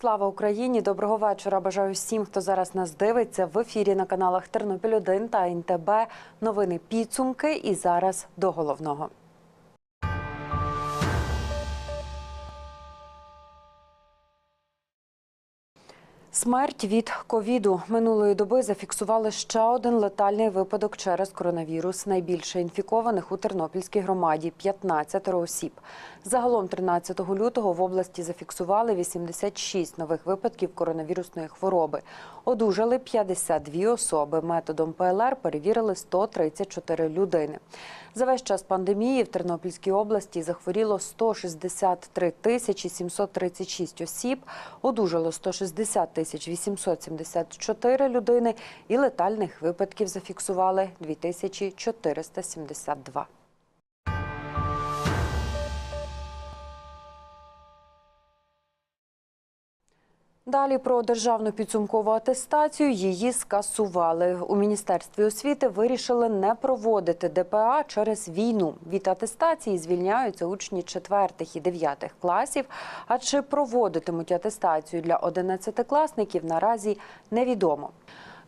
Слава Україні! Доброго вечора. Бажаю всім, хто зараз нас дивиться в ефірі на каналах Тернопіль 1 та НТБ. Новини підсумки. І зараз до головного. Смерть від ковіду минулої доби зафіксували ще один летальний випадок через коронавірус. Найбільше інфікованих у Тернопільській громаді 15 осіб. Загалом 13 лютого в області зафіксували 86 нових випадків коронавірусної хвороби. Одужали 52 особи. Методом ПЛР перевірили 134 людини. За весь час пандемії в Тернопільській області захворіло 163 тисячі 736 осіб, одужало 160 тисяч 874 людини і летальних випадків зафіксували 2472. Далі про державну підсумкову атестацію її скасували. У міністерстві освіти вирішили не проводити ДПА через війну. Від атестації звільняються учні 4 і 9 класів. А чи проводитимуть атестацію для 11-класників наразі невідомо.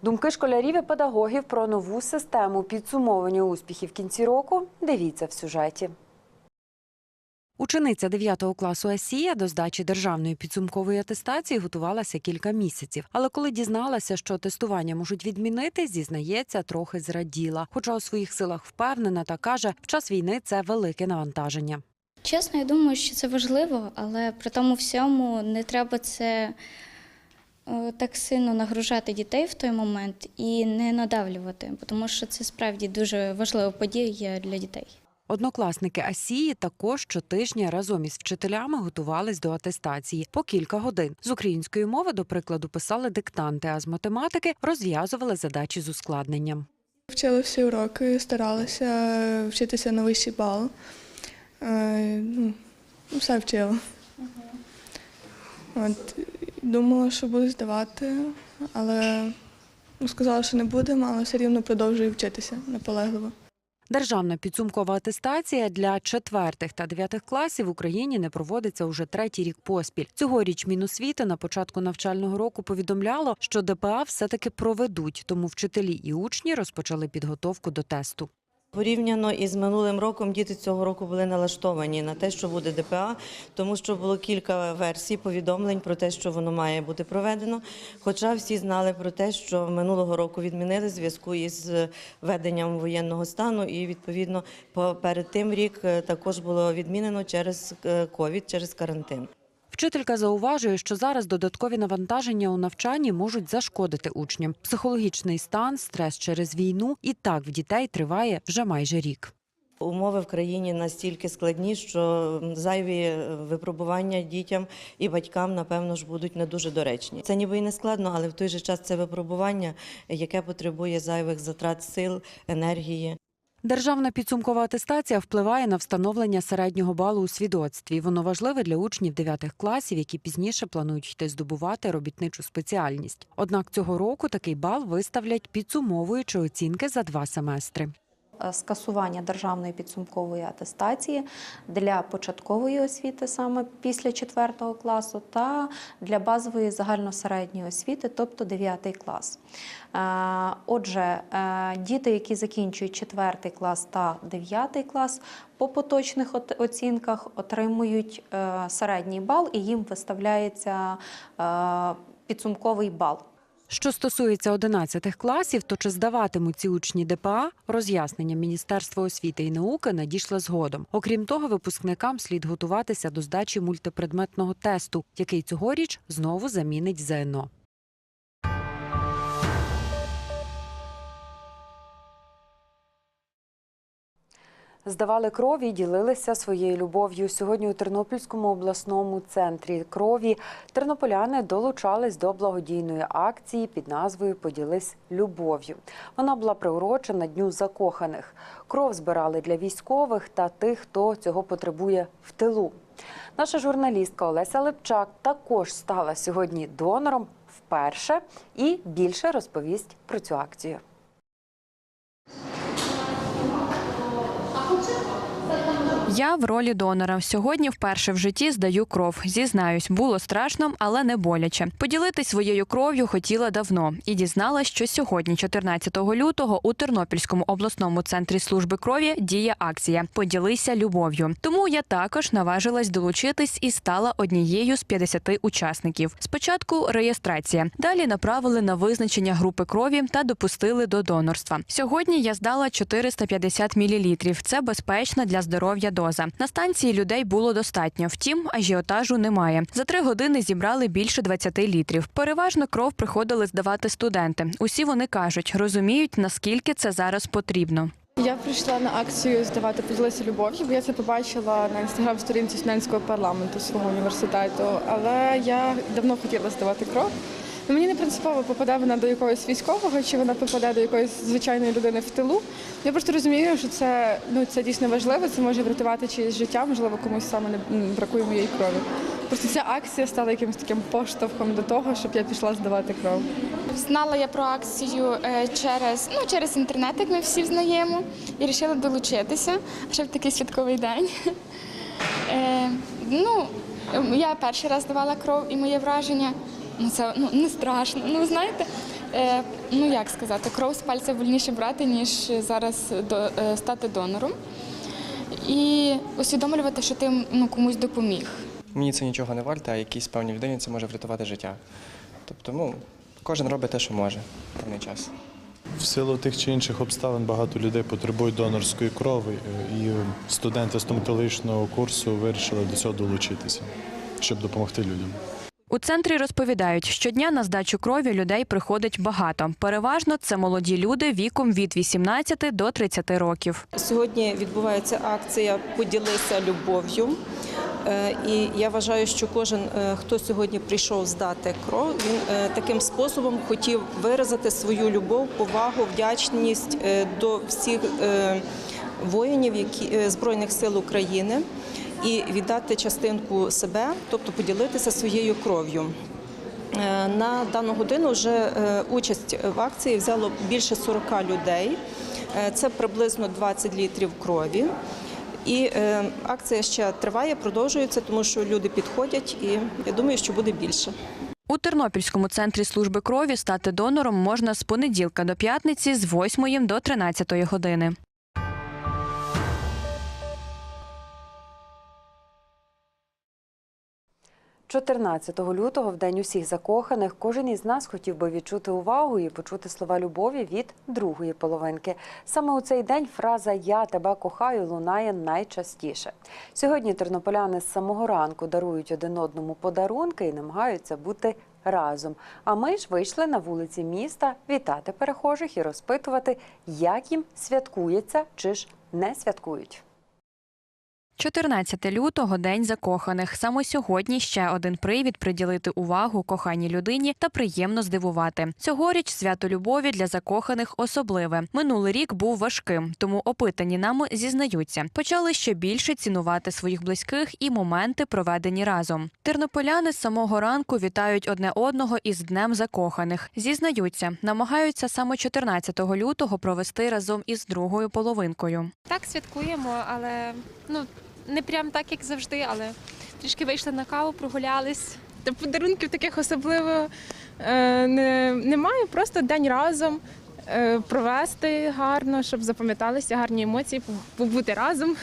Думки школярів і педагогів про нову систему підсумовування успіхів кінці року. Дивіться в сюжеті. Учениця 9 класу Асія до здачі державної підсумкової атестації готувалася кілька місяців. Але коли дізналася, що тестування можуть відмінити, зізнається, трохи зраділа. Хоча у своїх силах впевнена та каже, в час війни це велике навантаження. Чесно, я думаю, що це важливо, але при тому всьому не треба це е, так сильно нагружати дітей в той момент і не надавлювати, тому що це справді дуже важлива подія для дітей. Однокласники Асії також щотижня разом із вчителями готувались до атестації по кілька годин. З української мови, до прикладу, писали диктанти, а з математики розв'язували задачі з ускладненням. Вчила всі уроки, старалася вчитися на вищий бал. Е, ну, все вчила. От, думала, що буду здавати, але ну, сказала, що не будемо, але все рівно продовжую вчитися наполегливо. Державна підсумкова атестація для четвертих та дев'ятих класів в Україні не проводиться уже третій рік поспіль. Цьогоріч Міносвіти на початку навчального року повідомляло, що ДПА все-таки проведуть, тому вчителі і учні розпочали підготовку до тесту. Порівняно із минулим роком діти цього року були налаштовані на те, що буде ДПА, тому що було кілька версій повідомлень про те, що воно має бути проведено. Хоча всі знали про те, що минулого року відмінили в зв'язку із введенням воєнного стану, і відповідно по- перед тим рік е, також було відмінено через е, ковід, через карантин. Вчителька зауважує, що зараз додаткові навантаження у навчанні можуть зашкодити учням. Психологічний стан, стрес через війну і так в дітей триває вже майже рік. Умови в країні настільки складні, що зайві е, випробування дітям і батькам, напевно ж, будуть не дуже доречні. Це ніби і не складно, але в той же час це випробування, яке потребує зайвих затрат сил, енергії. Державна підсумкова атестація впливає на встановлення середнього балу у свідоцтві. Воно важливе для учнів 9 класів, які пізніше планують йти здобувати робітничу спеціальність. Однак цього року такий бал виставлять підсумовуючи оцінки за два семестри. Е, скасування державної підсумкової атестації для початкової освіти саме після 4 класу та для базової загальносередньої освіти, тобто 9 клас. Е, Отже, е, діти, які закінчують 4 клас та 9 клас, по поточних оцінках отримують середній бал і їм виставляється підсумковий бал. Що стосується 11 класів, то чи здаватимуть ці учні ДПА, роз'яснення Міністерства освіти і науки надійшло згодом. Окрім того, випускникам слід готуватися до здачі мультипредметного тесту, який цьогоріч знову замінить ЗНО. Здавали кров і ділилися своєю любов'ю. Сьогодні у Тернопільському обласному центрі крові тернополяни долучались до благодійної акції під назвою Поділись любов'ю. Вона була приурочена Дню закоханих. Кров збирали для військових та тих, хто цього потребує в тилу. Наша журналістка Олеся Липчак також стала сьогодні донором вперше і більше розповість про цю акцію. Я в ролі донора. Сьогодні вперше в житті здаю кров. Зізнаюсь, було страшно, але не боляче. Поділитись своєю кров'ю хотіла давно і дізналась, що сьогодні, 14 лютого, у Тернопільському обласному центрі служби крові діє акція Поділися любов'ю. Тому я також наважилась долучитись і стала однією з 50 учасників. Спочатку реєстрація. Далі направили на визначення групи крові та допустили до донорства. Сьогодні я здала 450 мл. Це безпечна для здоров'я доза. На станції людей було достатньо, втім, ажіотажу немає. За три години зібрали більше 20 літрів. Переважно кров приходили здавати студенти. Усі вони кажуть, розуміють, наскільки це зараз потрібно. Я прийшла на акцію здавати поділися любов'ю, бо я це побачила на інстаграм-сторінці студентського парламенту свого університету. Але я давно хотіла здавати кров. Ну, Мені не принципово попаде вона до якогось військового, чи вона попаде до якоїсь звичайної людини в тилу. Я просто розумію, що це ну це дійсно важливо. Це може врятувати чиєсь життя, можливо, комусь саме не бракує моєї крові. Просто ця акція стала якимось таким поштовхом до того, щоб я пішла здавати кров. Знала я про акцію е, через, ну, через інтернет, як ми всі знаємо, і вирішила долучитися ще в такий святковий день. Е, ну, я перший раз давала кров і моє враження, ну це ну, не страшно. Ну, знаєте, е, ну як сказати, кров з пальця вольніше брати, ніж зараз до, е, стати донором. І усвідомлювати, що ти ну, комусь допоміг. Мені це нічого не варте, а якійсь певній людині це може врятувати життя. Тобто, ну, кожен робить те, що може в певний час. В силу тих чи інших обставин багато людей потребують донорської крови, е, і студенти стоматологічного курсу вирішили до цього долучитися, щоб допомогти людям. У центрі розповідають, щодня на здачу крові людей приходить багато. Переважно це молоді люди віком від 18 до 30 років. Сьогодні відбувається акція Поділися любов'ю. Е, І я вважаю, що кожен, е, хто сьогодні прийшов здати кров, він е, таким способом хотів виразити свою любов, повагу, вдячність до всіх воїнів які, Збройних сил України і віддати частинку себе, тобто поділитися своєю кров'ю. Е, На дану годину вже е, участь в акції взяло більше 40 людей. Е, Це приблизно 20 літрів крові. І акція ще триває, продовжується, тому що люди підходять, і я думаю, що буде більше. У Тернопільському центрі служби крові стати донором можна з понеділка до п'ятниці з 8 до 13 години. – 14 лютого, в день усіх закоханих, кожен із нас хотів би відчути увагу і почути слова любові від другої половинки. Саме у цей день фраза Я тебе кохаю лунає найчастіше. Сьогодні тернополяни з самого ранку дарують один одному подарунки і намагаються бути разом. А ми ж вийшли на вулиці міста вітати перехожих і розпитувати, як їм святкується чи ж не святкують. 14 лютого день закоханих. Саме сьогодні ще один привід приділити увагу коханій людині та приємно здивувати. Цьогоріч свято любові для закоханих особливе. Минулий рік був важким, тому опитані нами зізнаються. Почали ще більше цінувати своїх близьких і моменти, проведені разом. Тернополяни з самого ранку вітають одне одного із днем закоханих. Зізнаються, намагаються саме 14 лютого провести разом із другою половинкою. Так, святкуємо, але ну не прям так, як завжди, але трішки вийшли на каву, прогулялись. Та подарунків таких особливо е, не, немає. Просто день разом е, провести гарно, щоб запам'яталися гарні емоції, побути разом,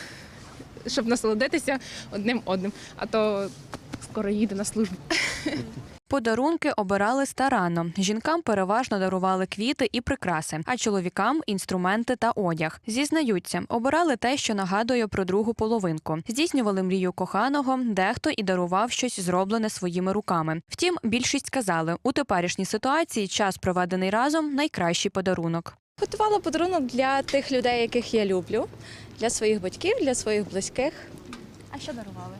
щоб насолодитися одним одним. А то скоро їду на службу. Подарунки обирали старанно. Жінкам переважно дарували квіти і прикраси, а чоловікам інструменти та одяг. Зізнаються, обирали те, що нагадує про другу половинку. Здійснювали мрію коханого, дехто і дарував щось зроблене своїми руками. Втім, більшість сказали, у теперішній ситуації час, проведений разом, найкращий подарунок. Готувала подарунок для тих людей, яких я люблю, для своїх батьків, для своїх близьких. А що дарували?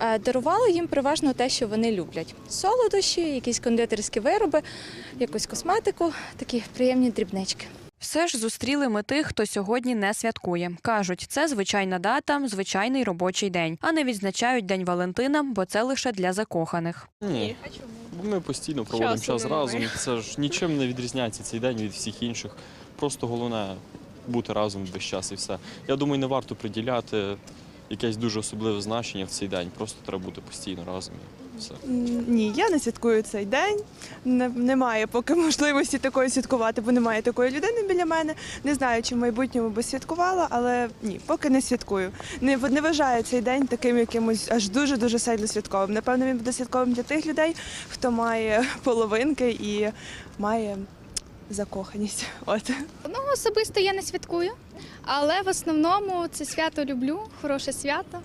Е, Дарувала їм переважно те, що вони люблять: солодощі, якісь кондитерські вироби, якусь косметику, такі приємні дрібнички. Все ж зустріли ми тих, хто сьогодні не святкує. Кажуть, це звичайна дата, звичайний робочий день, а не відзначають День Валентина, бо це лише для закоханих. Ні. Бо Ми постійно проводимо Часу час разом. Це ж нічим не відрізняється цей день від всіх інших. Просто головне бути разом весь час і все. Я думаю, не варто приділяти якесь дуже особливе значення в цей день. Просто треба бути постійно разом. Все. Ні, я не святкую цей день. Не- Немає поки можливості такої святкувати, бо немає такої людини біля мене. Не знаю, чи в майбутньому би святкувала, але ні, поки не святкую. Не, в- не вважаю цей день таким якимось аж дуже дуже сильно святковим. Напевно, він буде святковим для тих людей, хто має половинки і має закоханість. От. Ну, особисто я не святкую, але в основному це свято люблю, хороше свято.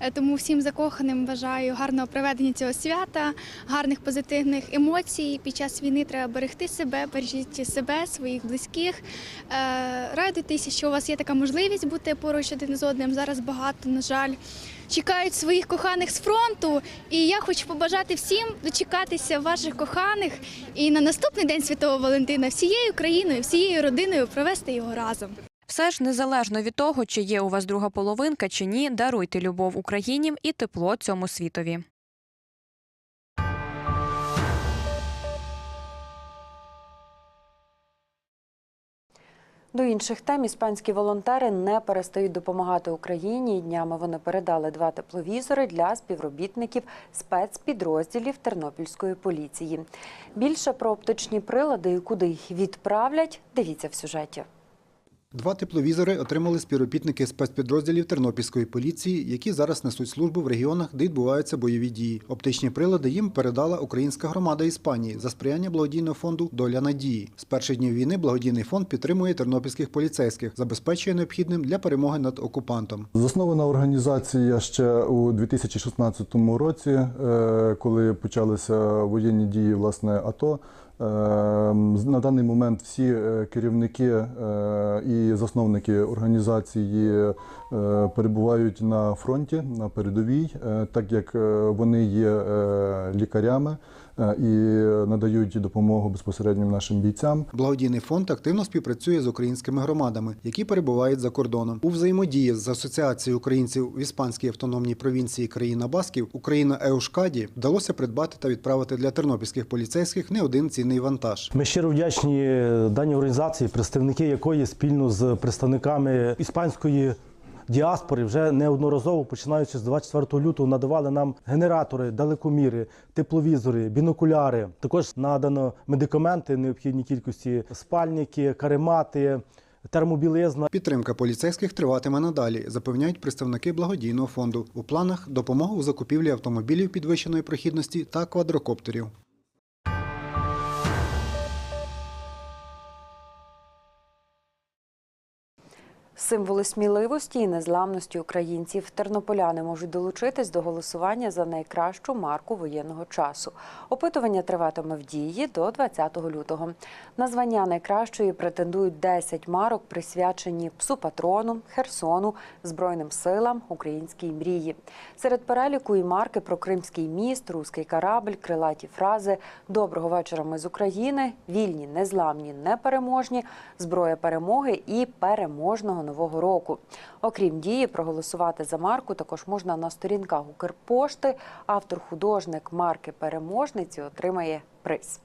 Е, Тому всім закоханим бажаю гарного проведення цього свята, гарних позитивних емоцій. Під час війни треба берегти себе, бережіть себе, своїх близьких. Е, Радуйтеся, що у вас є така можливість бути поруч один з одним. Зараз багато, на жаль, чекають своїх коханих з фронту. І я хочу побажати всім дочекатися ваших коханих і на наступний день Святого Валентина всією країною, всією родиною провести його разом. Все ж незалежно від того, чи є у вас друга половинка чи ні, даруйте любов Україні і тепло цьому світові. До інших тем іспанські волонтери не перестають допомагати Україні. Днями вони передали два тепловізори для співробітників спецпідрозділів Тернопільської поліції. Більше про оптичні прилади і куди їх відправлять. Дивіться в сюжеті. Два тепловізори отримали співробітники спецпідрозділів Тернопільської поліції, які зараз несуть службу в регіонах, де відбуваються бойові дії. Оптичні прилади їм передала українська громада Іспанії за сприяння благодійного фонду Доля надії. З перших днів війни благодійний фонд підтримує тернопільських поліцейських, забезпечує необхідним для перемоги над окупантом. Заснована організація ще у 2016 році, е, коли почалися воєнні дії власне АТО. Е, На даний момент всі е, керівники е, і засновники організації е, перебувають на фронті на передовій, так як вони є лікарями і надають допомогу безпосередньо нашим бійцям. Благодійний фонд активно співпрацює з українськими громадами, які перебувають за кордоном. У взаємодії з Асоціацією українців в іспанській автономній провінції країна Басків Україна Еушкаді вдалося придбати та відправити для тернопільських поліцейських не один цінний вантаж. Ми щиро вдячні даній організації, представники якої спільно з представниками іспанської діаспори вже неодноразово, починаючи з 24 лютого, надавали нам генератори, далекоміри, тепловізори, бінокуляри. Також надано медикаменти необхідній кількості, спальники, каремати. Термобілизна Підтримка поліцейських триватиме надалі, запевняють представники благодійного фонду. У планах допомога у закупівлі автомобілів підвищеної прохідності та квадрокоптерів. Символи сміливості і незламності українців. Тернополяни можуть долучитись до голосування за найкращу марку воєнного часу. Опитування триватиме в дії до 20 лютого. На звання найкращої претендують 10 марок, присвячені псу патрону, Херсону, Збройним силам, українській мрії. Серед переліку і марки про Кримський міст, Руський корабль, крилаті фрази Доброго вечора. Ми з України, вільні, незламні, непереможні, зброя перемоги і переможного нового року. Окрім дії, проголосувати за марку також можна на сторінках Укрпошти. Автор-художник марки переможниці отримає приз.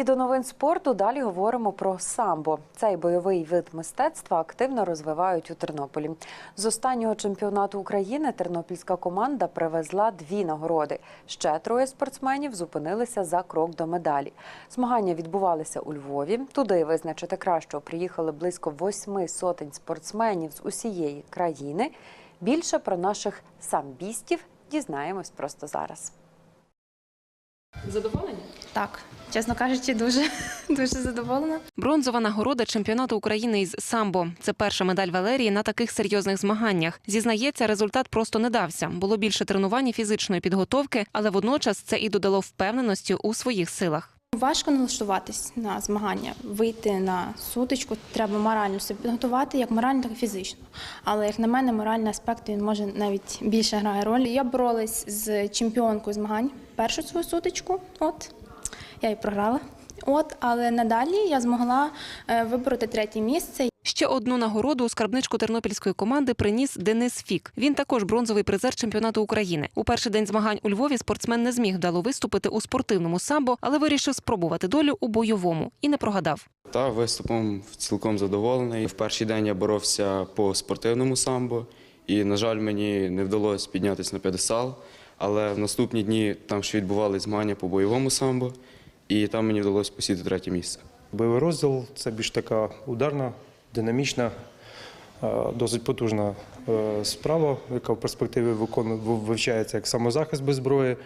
І до новин спорту далі говоримо про самбо. Цей бойовий вид мистецтва активно розвивають у Тернополі. З останнього чемпіонату України тернопільська команда привезла дві нагороди. Ще троє спортсменів зупинилися за крок до медалі. Змагання відбувалися у Львові. Туди визначити кращого приїхали близько восьми сотень спортсменів з усієї країни. Більше про наших самбістів дізнаємось просто зараз. Задоволені? Так, чесно кажучи, дуже дуже задоволена. Бронзова нагорода чемпіонату України із самбо. Це перша медаль Валерії на таких серйозних змаганнях. Зізнається, результат просто не дався. Було більше тренувань і фізичної підготовки, але водночас це і додало впевненості у своїх силах. Важко налаштуватись на змагання, вийти на сутичку. Треба морально себе підготувати, як морально, так і фізично. Але як на мене, моральний аспект він може навіть більше грає роль. Я боролась з чемпіонкою змагань першу свою сутичку. От я і програла. От, але надалі я змогла е, вибороти третє місце. Ще одну нагороду у скарбничку тернопільської команди приніс Денис Фік. Він також бронзовий призер чемпіонату України. У перший день змагань у Львові спортсмен не зміг вдало виступити у спортивному самбо, але вирішив спробувати долю у бойовому і не прогадав. Та виступом цілком задоволений. В перший день я боровся по спортивному самбо, і, на жаль, мені не вдалося піднятися на п'єдестал. Але в наступні дні там ще відбувалися змагання по бойовому самбо, і там мені вдалося посіти третє місце. Бойовий розділ це більш така ударна, динамічна, е, досить потужна е, справа, яка в перспективі вивчається як самозахист без зброї.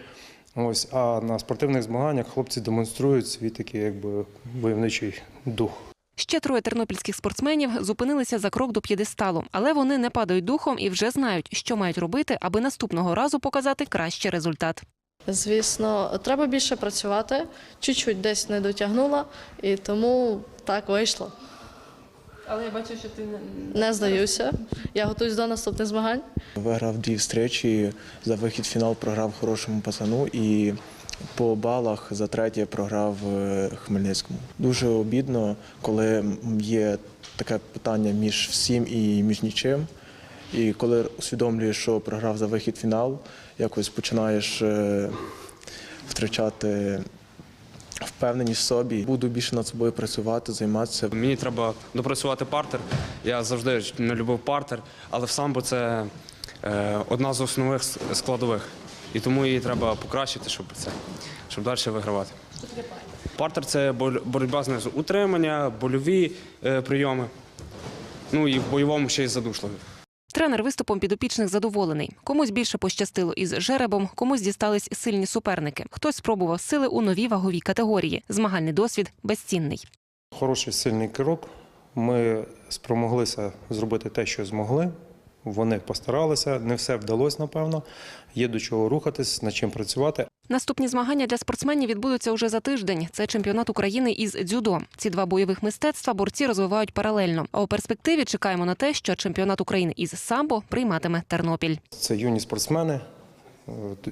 Ось, а на спортивних змаганнях хлопці демонструють свій такий якби войовничий дух. Ще троє тернопільських спортсменів зупинилися за крок до п'єдесталу, але вони не падають духом і вже знають, що мають робити, аби наступного разу показати кращий результат. Звісно, треба більше працювати, чуть-чуть десь не дотягнула, і тому так вийшло. Але я бачу, що ти Не здаюся. Я готуюсь до наступних змагань. Виграв дві зустрічі, за вихід в фінал програв хорошому пацану і по балах за третє програв е, Хмельницькому. Дуже обідно, коли є таке питання між всім і між нічим. І коли усвідомлюєш, що програв за вихід в фінал, якось починаєш е, втрачати впевненість в собі. Буду більше над собою працювати, займатися. Мені треба допрацювати партер. Я завжди не любив партер, але в самбо це е, одна з основних складових. І тому її треба покращити, щоб це, щоб далі вигравати. Партер це боротьба знизу. Утримання, больові е, прийоми. Ну і в бойовому ще й задушливі. Тренер виступом підопічних задоволений. Комусь більше пощастило із жеребом, комусь дістались сильні суперники. Хтось спробував сили у новій ваговій категорії. Змагальний досвід безцінний. Хороший сильний крок. Ми спромоглися зробити те, що змогли. Вони постаралися, не все вдалося, напевно. Є до чого рухатись, над чим працювати. Наступні змагання для спортсменів відбудуться уже за тиждень. Це чемпіонат України із дзюдо. Ці два бойових мистецтва борці розвивають паралельно. А у перспективі чекаємо на те, що чемпіонат України із самбо прийматиме Тернопіль. Це юні спортсмени,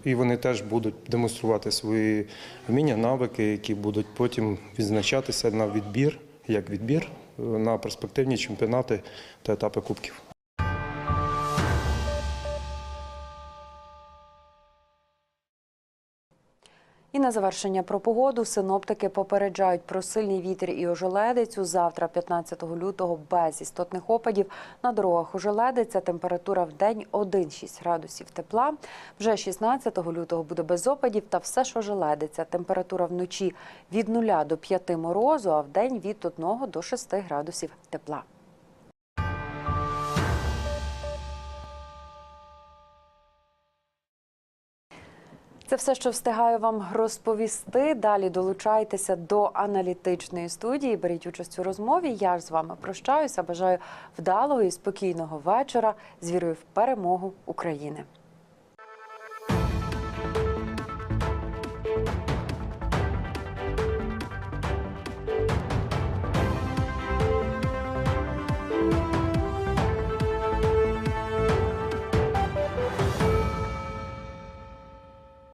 і вони теж будуть демонструвати свої вміння, навики, які будуть потім відзначатися на відбір, як відбір на перспективні чемпіонати та етапи кубків. І на завершення про погоду синоптики попереджають про сильний вітер і ожеледицю. Завтра, 15 лютого, без істотних опадів. На дорогах ожеледиця. Температура в день 1-6 градусів тепла. Вже 16 лютого буде без опадів та все ж ожеледиця. Температура вночі від 0 до 5 морозу, а в день від 1 до 6 градусів тепла. Це все, що встигаю вам розповісти. Далі долучайтеся до аналітичної студії. Беріть участь у розмові. Я ж з вами прощаюся. Бажаю вдалого і спокійного вечора з в перемогу України.